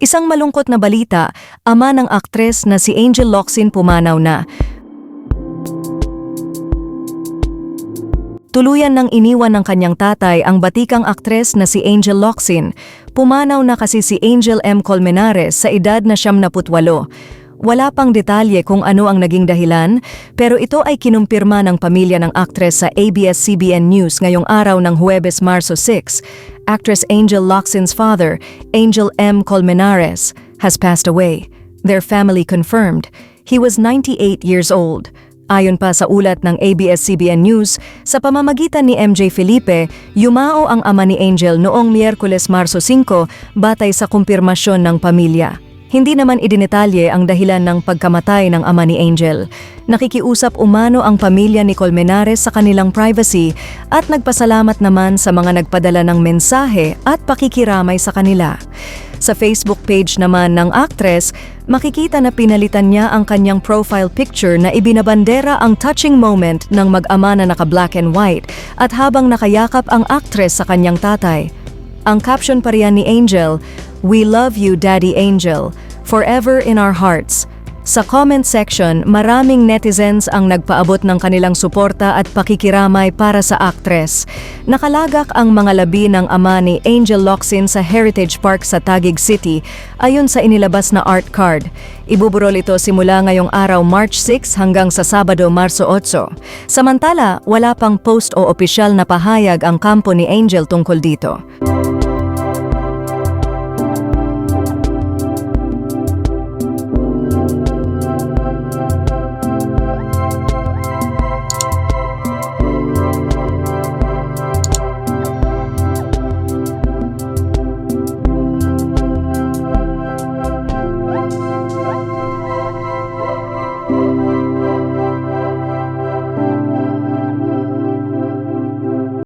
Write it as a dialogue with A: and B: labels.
A: Isang malungkot na balita, ama ng aktres na si Angel Locsin pumanaw na. Tuluyan nang iniwan ng kanyang tatay ang batikang aktres na si Angel Locsin. Pumanaw na kasi si Angel M. Colmenares sa edad na siyam na putwalo. Wala pang detalye kung ano ang naging dahilan, pero ito ay kinumpirma ng pamilya ng aktres sa ABS-CBN News ngayong araw ng Huwebes, Marso 6. Actress Angel Locsin's father, Angel M. Colmenares, has passed away. Their family confirmed. He was 98 years old. Ayon pa sa ulat ng ABS-CBN News, sa pamamagitan ni MJ Felipe, yumao ang ama ni Angel noong Miyerkules Marso 5 batay sa kumpirmasyon ng pamilya. Hindi naman idinetalye ang dahilan ng pagkamatay ng ama ni Angel. Nakikiusap umano ang pamilya ni Colmenares sa kanilang privacy at nagpasalamat naman sa mga nagpadala ng mensahe at pakikiramay sa kanila. Sa Facebook page naman ng actress, makikita na pinalitan niya ang kanyang profile picture na ibinabandera ang touching moment ng mag-ama na naka-black and white at habang nakayakap ang actress sa kanyang tatay. Ang caption pa riyan ni Angel, We love you Daddy Angel, forever in our hearts. Sa comment section, maraming netizens ang nagpaabot ng kanilang suporta at pakikiramay para sa aktres. Nakalagak ang mga labi ng ama ni Angel Locsin sa Heritage Park sa Taguig City ayon sa inilabas na art card. Ibuburol ito simula ngayong araw March 6 hanggang sa Sabado Marso 8. Samantala, wala pang post o opisyal na pahayag ang kampo ni Angel tungkol dito.